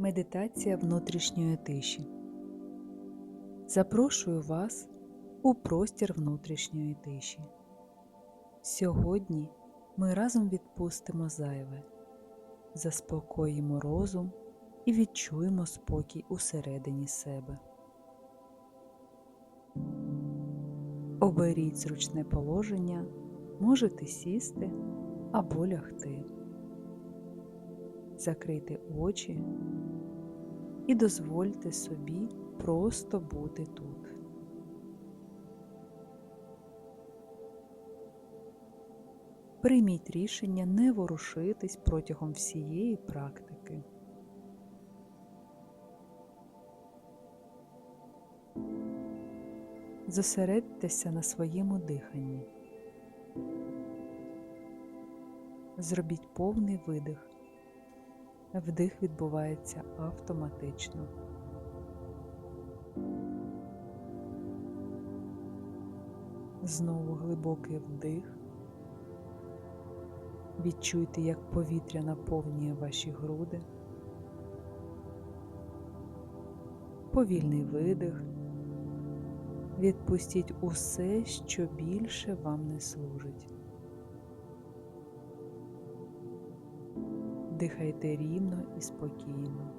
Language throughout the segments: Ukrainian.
Медитація внутрішньої тиші. Запрошую вас у простір внутрішньої тиші. Сьогодні ми разом відпустимо зайве, заспокоїмо розум і відчуємо спокій усередині себе. Оберіть зручне положення, можете сісти або лягти. Закрийте очі і дозвольте собі просто бути тут. Прийміть рішення не ворушитись протягом всієї практики. Зосередьтеся на своєму диханні. Зробіть повний видих. Вдих відбувається автоматично. Знову глибокий вдих. Відчуйте, як повітря наповнює ваші груди. Повільний видих. Відпустіть усе, що більше вам не служить. Дихайте рівно і спокійно.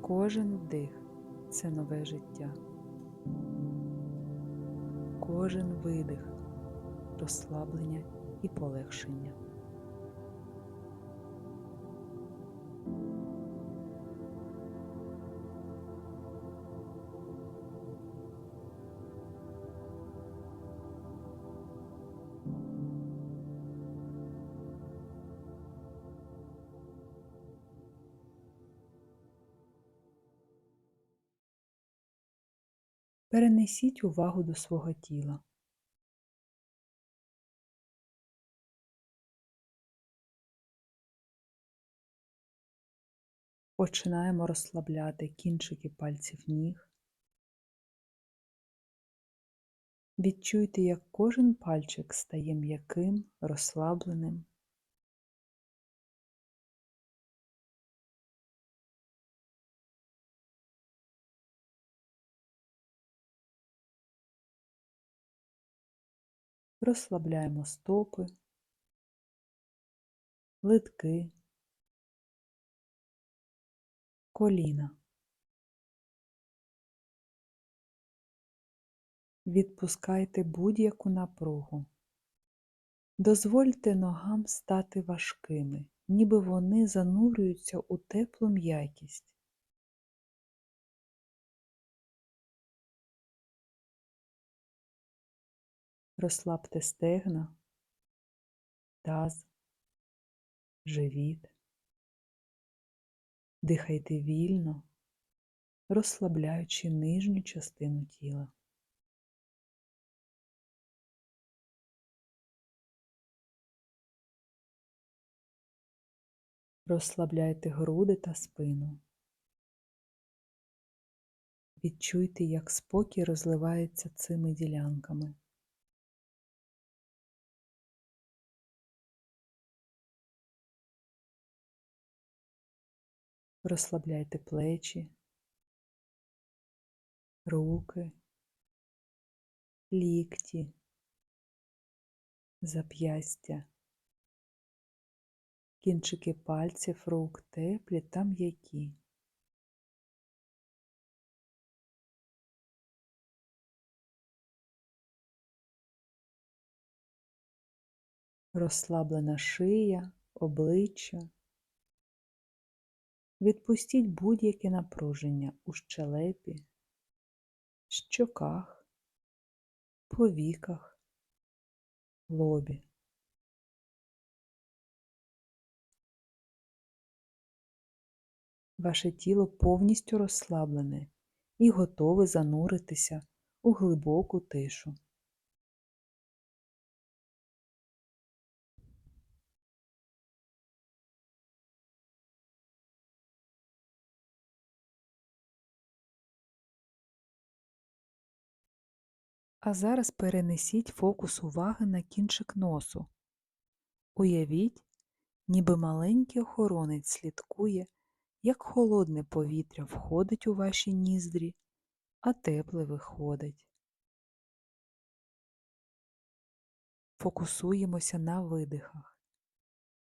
Кожен вдих це нове життя. Кожен видих розслаблення і полегшення. Перенесіть увагу до свого тіла. Починаємо розслабляти кінчики пальців ніг. Відчуйте, як кожен пальчик стає м'яким, розслабленим. Розслабляємо стопи, литки, коліна. Відпускайте будь-яку напругу. Дозвольте ногам стати важкими, ніби вони занурюються у теплу м'якість. Розслабте стегна, таз, живіт. Дихайте вільно, розслабляючи нижню частину тіла. Розслабляйте груди та спину. Відчуйте, як спокій розливається цими ділянками. Розслабляйте плечі, руки, лікті, зап'ястя, кінчики пальців рук теплі та м'які. Розслаблена шия, обличчя. Відпустіть будь-яке напруження у щелепі, щоках, повіках, лобі. Ваше тіло повністю розслаблене і готове зануритися у глибоку тишу. А зараз перенесіть фокус уваги на кінчик носу. Уявіть, ніби маленький охоронець слідкує, як холодне повітря входить у ваші ніздрі, а тепле виходить. Фокусуємося на видихах.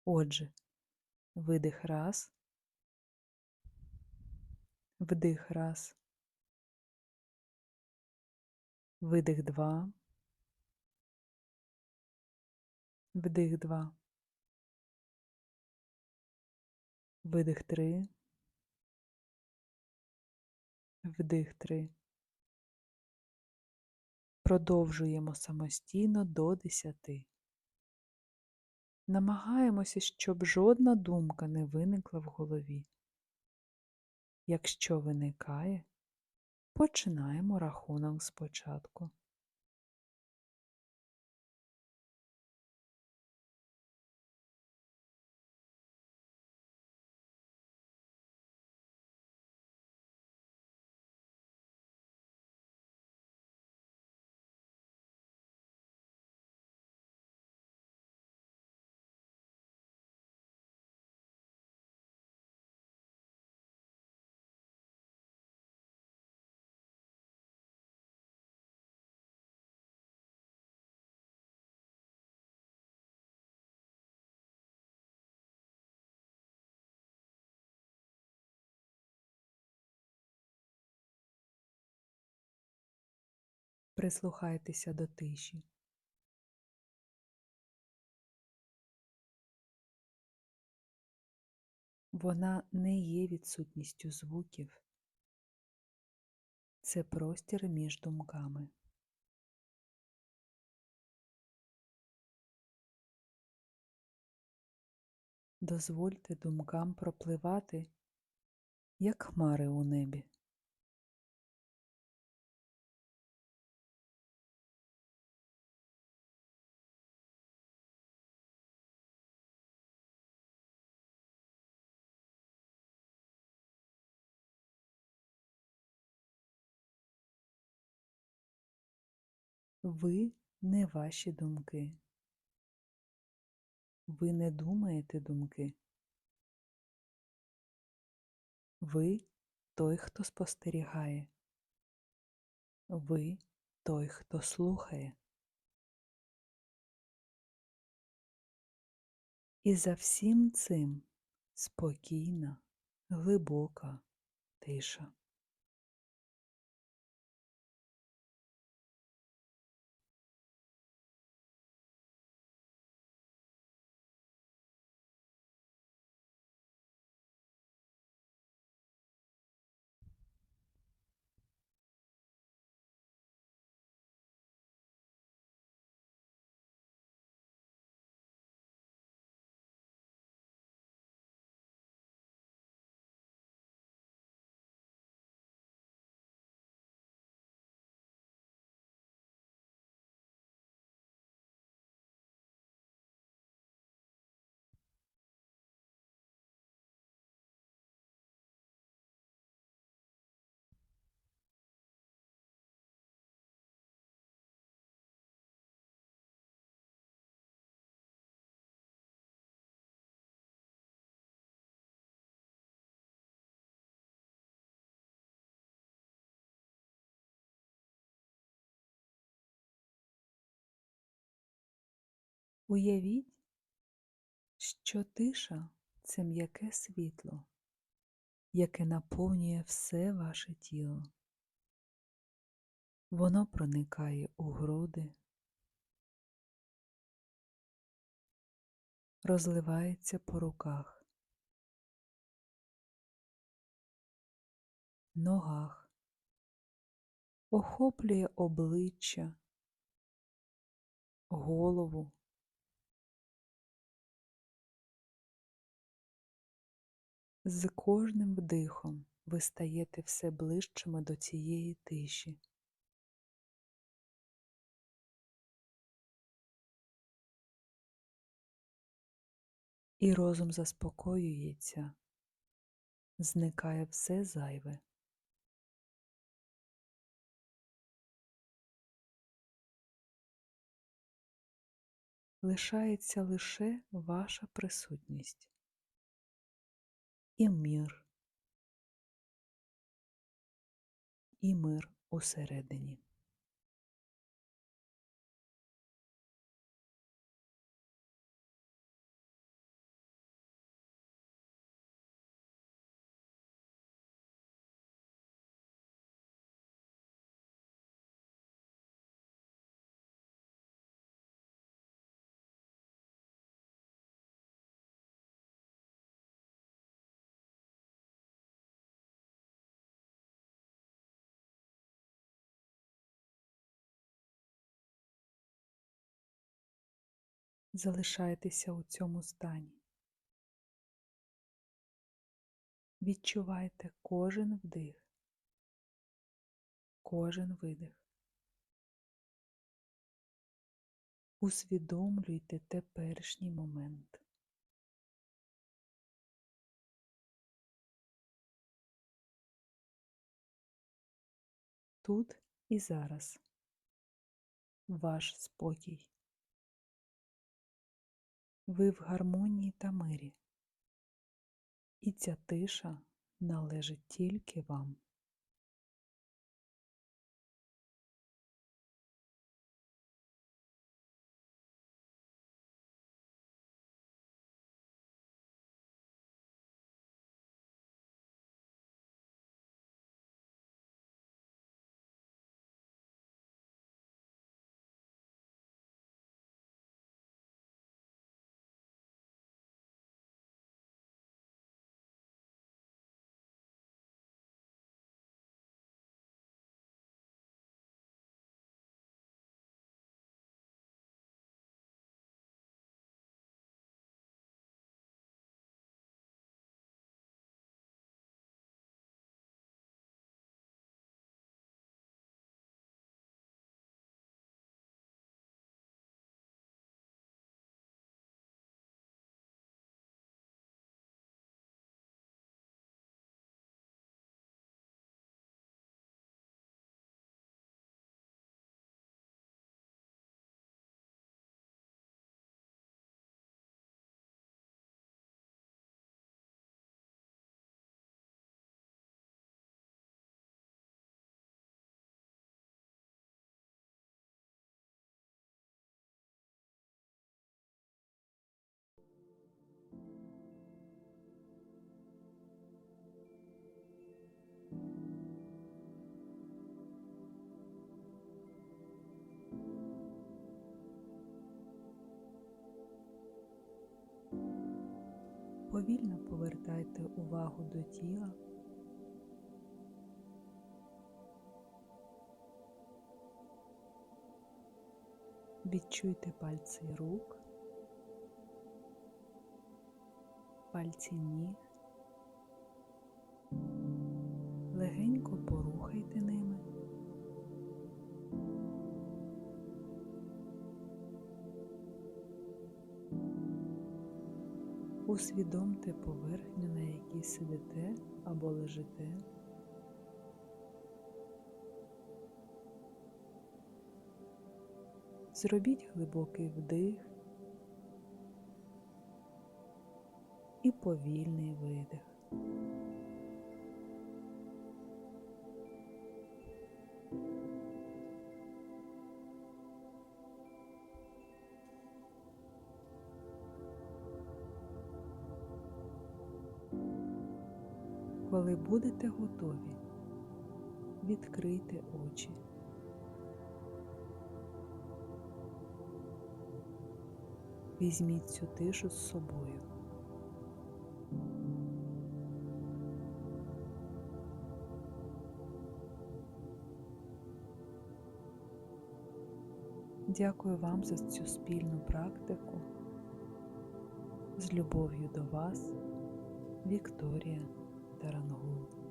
Отже, видих раз, вдих раз, видих два, вдих два, видих три, вдих три. Продовжуємо самостійно до десяти. Намагаємося, щоб жодна думка не виникла в голові. Якщо виникає, починаємо рахунок спочатку. Прислухайтеся до тиші. Вона не є відсутністю звуків, це простір між думками. Дозвольте думкам пропливати, як хмари у небі. Ви не ваші думки. Ви не думаєте думки. Ви той, хто спостерігає. Ви той, хто слухає. І за всім цим спокійна, глибока тиша. Уявіть, що тиша це м'яке світло, яке наповнює все ваше тіло. Воно проникає у груди, розливається по руках, ногах, охоплює обличчя, голову. З кожним вдихом ви стаєте все ближчими до цієї тиші. І розум заспокоюється, зникає все зайве. лишається лише ваша присутність і мир, і мир усередині. Залишайтеся у цьому стані. Відчувайте кожен вдих, кожен видих. Усвідомлюйте теперішній момент. Тут і зараз ваш спокій. Ви в гармонії та мирі, і ця тиша належить тільки вам. Повільно повертайте увагу до тіла. Відчуйте пальці рук, пальці ніг, легенько порухайте ними. Усвідомте поверхню, на якій сидите або лежите. Зробіть глибокий вдих і повільний видих. Коли будете готові, відкрийте очі. Візьміть цю тишу з собою. Дякую вам за цю спільну практику. З любов'ю до вас, Вікторія that on the whole.